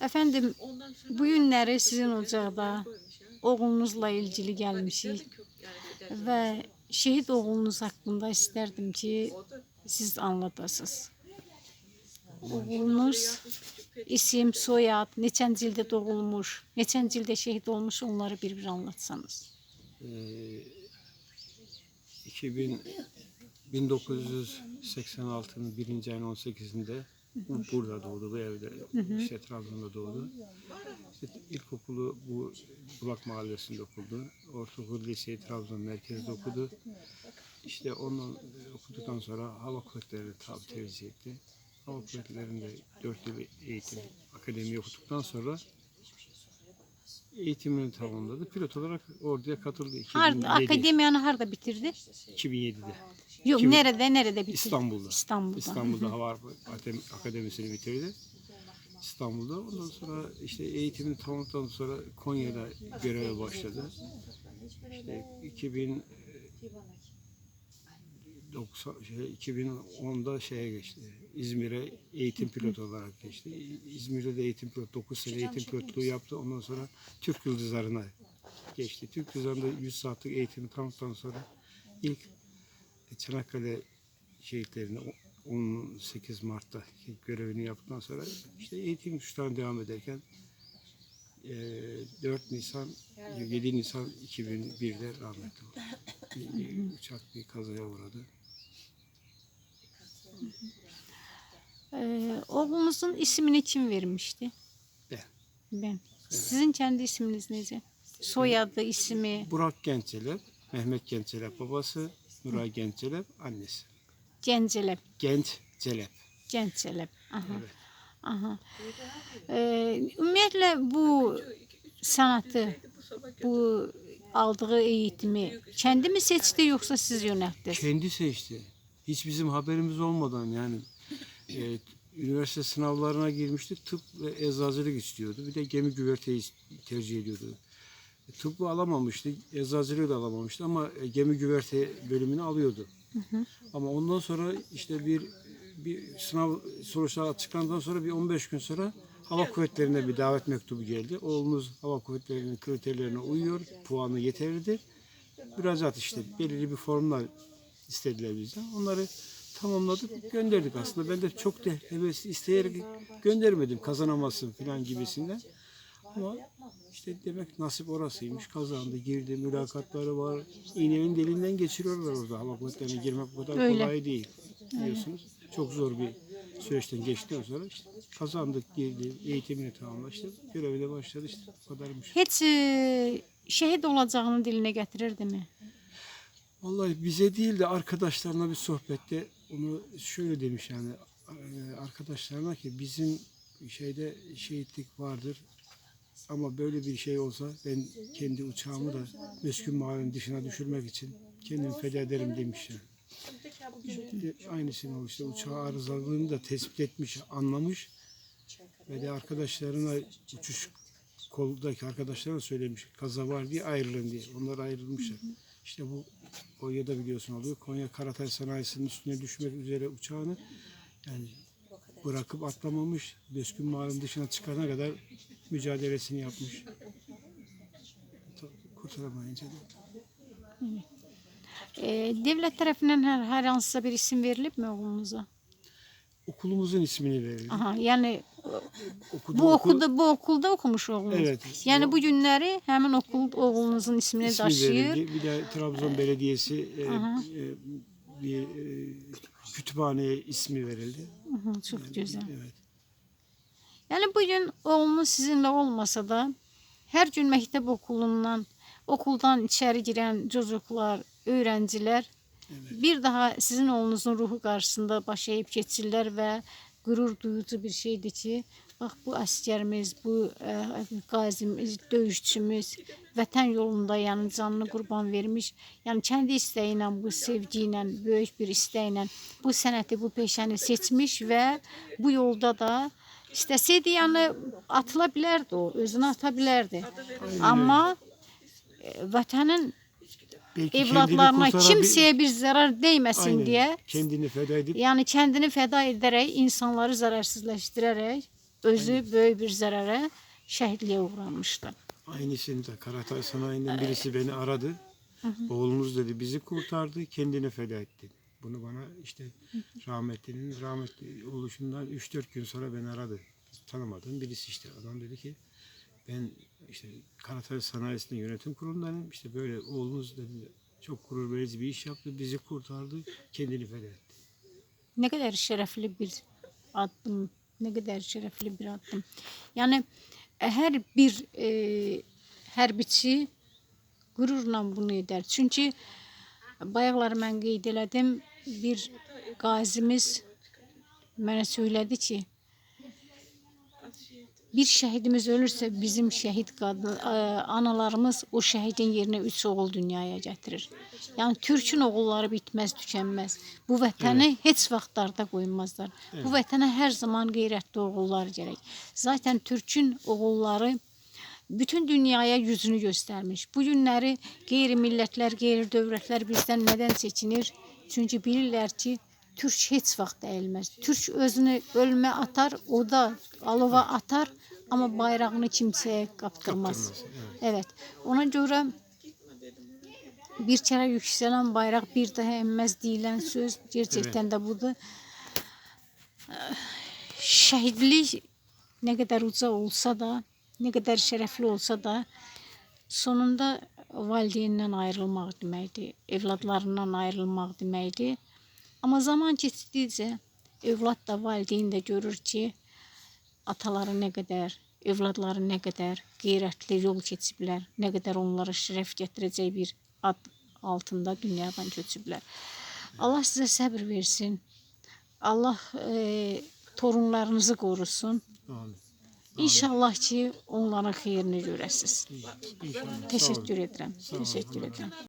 Efendim, bu günləri sizin ocaqda oğlunuzla ilgili gəlmişik və şehit oğlunuz haqqında istərdim ki, siz anlatasınız. Oğlunuz isim, soyad, neçənci ildə doğulmuş, neçənci ildə şehit olmuş onları bir-bir anlatsanız. Ee, 2000 1986'nın birinci ayın 18'inde burada doğdu bu evde. İşte Trabzon'da doğdu. İşte ilkokulu bu Bulak Mahallesi'nde okudu. Ortaokul liseyi Trabzon merkezde okudu. İşte onu okuduktan sonra hava kuvvetleri tabi tercih etti. Hava kuvvetlerinde 4 yıl eğitim akademi okuduktan sonra eğitimini tamamladı. Pilot olarak orduya katıldı 2007, Harda, akademiyanı harda bitirdi? 2007'de. Yok, Kim? nerede, nerede bitirdi? İstanbul'da. İstanbul'da. İstanbul'da Hava Akademisini bitirdi. İstanbul'da. Ondan sonra işte eğitimini tamamladıktan sonra Konya'da göreve başladı. İşte 2000 90 şey, 2010'da şeye geçti. İzmir'e eğitim pilotu olarak geçti. İzmir'de de eğitim pilot 9 sene eğitim pilotluğu yaptı. Ondan sonra Türk Yıldızları'na geçti. Türk Yıldızları'nda 100 saatlik eğitimi tamamladıktan sonra ilk Çanakkale şehitlerini 18 Mart'ta görevini yaptıktan sonra işte eğitim uçuşlarına devam ederken eee, 4 Nisan 7 Nisan 2001'de rahmetli oldu. Uçak bir kazaya uğradı. Ee, oğlunuzun ismini kim vermişti? Ben. Ben. Sizin kendi isminiz neydi? Soyadı, ismi, Burak Gençelep, Mehmet Gençelep babası, Nuray Gençelep annesi. Gencelep, Genç Celep. Gencelep. Aha. Evet. Aha. Ee, ümumiyyətlə bu sanatı, bu aldığı eğitimi kendi mi seçti yoksa siz yönelttiniz? Kendi seçti. Hiç bizim haberimiz olmadan yani e, üniversite sınavlarına girmişti. Tıp ve eczacılık istiyordu. Bir de gemi güverteyi tercih ediyordu. E, Tıbbı alamamıştı. Eczacılığı da alamamıştı ama e, gemi güverte bölümünü alıyordu. Ama ondan sonra işte bir bir sınav sonuçları açıklandıktan sonra bir 15 gün sonra hava kuvvetlerine bir davet mektubu geldi. Oğlumuz hava kuvvetlerinin kriterlerine uyuyor. Puanı yeterlidir. Müracaat işte belirli bir formlar istediler bizden. Onları tamamladık, gönderdik aslında. Ben de çok da hevesli isteyerek göndermedim kazanamazsın falan gibisinden. Ama işte demek nasip orasıymış. Kazandı, girdi, mülakatları var. İğnenin delinden geçiriyorlar orada. Hava kuvvetlerine girmek bu kadar Öyle. kolay değil. Biliyorsunuz. Çok zor bir süreçten geçtikten sonra işte kazandık, girdi, eğitimini tamamladı. İşte görevine başladı işte bu kadarmış. Heç e, şehit olacağını diline getirirdi mi? Vallahi bize değil de arkadaşlarına bir sohbette onu şöyle demiş yani e, arkadaşlarına ki bizim şeyde şehitlik vardır ama böyle bir şey olsa ben kendi uçağımı da meskun mahallenin dışına düşürmek için kendimi feda ederim demiş yani. İşte aynısını o işte uçağı arızalığını da tespit etmiş, anlamış ve de arkadaşlarına uçuş koldaki arkadaşlarına söylemiş kaza var diye ayrılın diye. Onlar ayrılmışlar. İşte bu Konya'da biliyorsun oluyor. Konya Karatay Sanayisi'nin üstüne düşmek üzere uçağını yani bırakıp atlamamış. Beskün Mağara'nın dışına çıkana kadar mücadelesini yapmış. Tabii Kurtaramayınca da. E, devlet tarafından her, her bir isim verilip mi oğlunuza? Okulumuzun ismini verildi. Aha, yani Okuduğu bu okul okulda bu okulda okumuş oğlunuz. Evet. Yani bu günləri həmin okul oğlunuzun ismini ismi daşıyır. verildi. Bir de Trabzon Belediyesi e, Aha. e, bir e, kütüphaneye ismi verildi. Hı, Çok güzel. Evet. Yani bugün oğlunuz sizinle olmasa da her gün məktəb okulundan, okuldan içeri giren çocuklar, bir daha sizin oğlunuzun ruhu karşısında baş eğip geçirlər ve gurur duyucu bir şeydir ki, bax bu əsgərimiz, bu e, qazimiz, döyüşçümüz vətən yolunda yəni canını qurban vermiş. Yəni kəndi istəyi ilə, bu sevgi ilə, böyük bir istəklə bu sənəti, bu peşəni seçmiş və bu yolda da istəsəydi yəni atıla bilərdi o, özünü ata bilərdi. Amma e, vətənin Belki kurtarabil- kimseye bir zarar değmesin Aynen. diye kendini feda edip yani kendini feda ederek insanları zararsızlaştırarak özü böyük bir zərərə şəhidliyə uğramışdı. Aynısını da Karatay Sanayi'nden birisi beni aradı. Oğlunuz dedi bizi kurtardı, kendini feda etti. Bunu bana işte rahmetlinin rahmetli oluşundan 3-4 gün sonra beni aradı. Tanımadığım birisi işte. Adam dedi ki ben işte Karatay Sanayisi'nin yönetim kurulundanım. İşte böyle oğlunuz dedi çok gurur verici bir iş yaptı. Bizi kurtardı, kendini feda etti. Nə qədər şərəfli bir addım, nə qədər şərəfli bir addım. Yəni hər bir e, hərbiçi qürurla bunu edər. Çünki bayaqlar mən qeyd bir qazimiz mənə söylədi ki, bir şəhidimiz ölürsə bizim şəhid qadın ə, analarımız o şəhidin yerinə üç oğul dünyaya gətirir. Yəni türkün oğulları bitməz, tükənməz. Bu vətəni heç vaxtlarda qoymazlar. Bu vətənə hər zaman qeyrətli oğullar gərək. Zaten türkün oğulları bütün dünyaya yüzünü göstərmiş. Bu günləri qeyri-millətlər, qeyri-dövlətlər bizdən nədən çəkinir? Çünki bilirlər ki, Türk heç vaxt əyilməz. Türk özünü ölmə atar, o da alova atar, amma bayrağını kimsəyə. Kaptırmaz, Evet. Ona görə bir kere yükselen bayrak bir daha enmez deyilən söz gerçekten de budur. Şəhidlik nə qədər uca olsa da, nə qədər şərəfli olsa da, sonunda valideynindən ayrılmaq deməkdir, evladlarından ayrılmaq deməkdir. Amma zaman keçdikcə evlad da valideyn də görür ki, ataları nə qədər, evladları nə qədər qeyrətli yol keçiblər, nə qədər onlara şərəf gətirəcək bir ad altında dünyadan köçüblər. Allah sizə səbr versin. Allah e, torunlarınızı qorusun. Amin. İnşallah ki, onların xeyrini görəsiniz. Təşəkkür edirəm. Təşəkkür edirəm.